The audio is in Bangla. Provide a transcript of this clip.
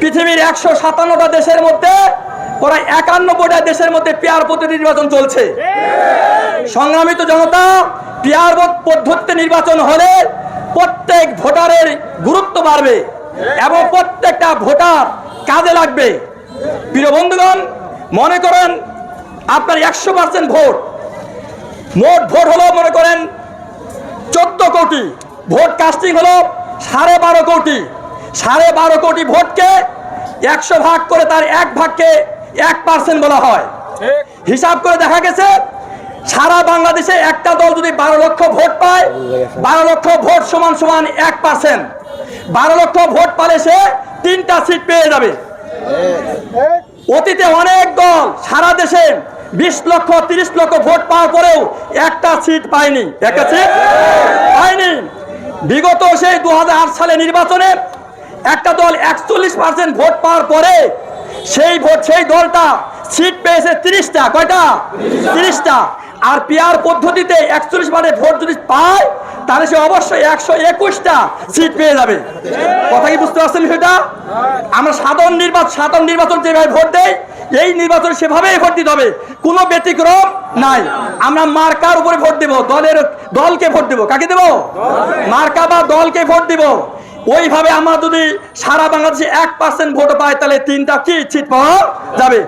পৃথিবীর একশো সাতান্নটা দেশের মধ্যে, প্রায় একান্নবটা দেশের মধ্যে পেয়ার পদ্ধতি নির্বাচন চলছে। সংগ্রামিত জনতা পেয়ার পদ্ধতিতে নির্বাচন হলে প্রত্যেক ভোটারের গুরুত্ব বাড়বে এবং প্রত্যেকটা ভোটার কাজে লাগবে। প্রিয় বন্ধুগণ, মনে করেন আপনার একশো পার্সেন্ট ভোট। মোট ভোট হলো, মনে করেন, চোদ্দ কোটি। ভোট কাস্টিং হলো সাড়ে বারো কোটি। সাড়ে বারো কোটি ভোটকে একশো ভাগ করে তার এক ভাগকে এক পার্সেন্ট বলা হয়। হিসাব করে দেখা গেছে সারা বাংলাদেশে একটা দল যদি বারো লক্ষ ভোট পায় বারো লক্ষ ভোট সমান সমান এক পার্সেন্ট। বারো লক্ষ ভোট পালে সে তিনটা সিট পেয়ে যাবে। অতীতে অনেক দল সারা দেশে বিশ লক্ষ তিরিশ লক্ষ ভোট পাওয়ার পরেও একটা সিট পায়নি। একটা সিট পায়নি। বিগত সেই দু হাজার আট সালে নির্বাচনে একচল্লিশ পার্সেন্ট ভোট পাওয়ার পরে সেই ভোট, সেই দলটা সিট পেয়েছে তিরিশটা। কয়টা? তিরিশটা। আর পিয়ার পদ্ধতিতে একচল্লিশ মানে ভোট যদি পায়, তাহলে সে অবশ্যই একশো একুশটা সিট পেয়ে যাবে। কথা কি বুঝতে পারছেন সেটা আমরা সাধারণ নির্বাচন সাধারণ নির্বাচন যেভাবে ভোট দেয় এই নির্বাচন সেভাবেই ভোট দিতে হবে। কোনো ব্যতিক্রম নাই। আমরা মার্কার উপরে ভোট দেব। দলের দলকে ভোট দেব। কাকে দেব? মার্কা বা দলকে ভোট দেব। ওইভাবে আমরা যদি সারা বাংলাদেশে এক পার্সেন্ট ভোট পায় তাহলে তিনটা কি সিট পাওয়া যাবে?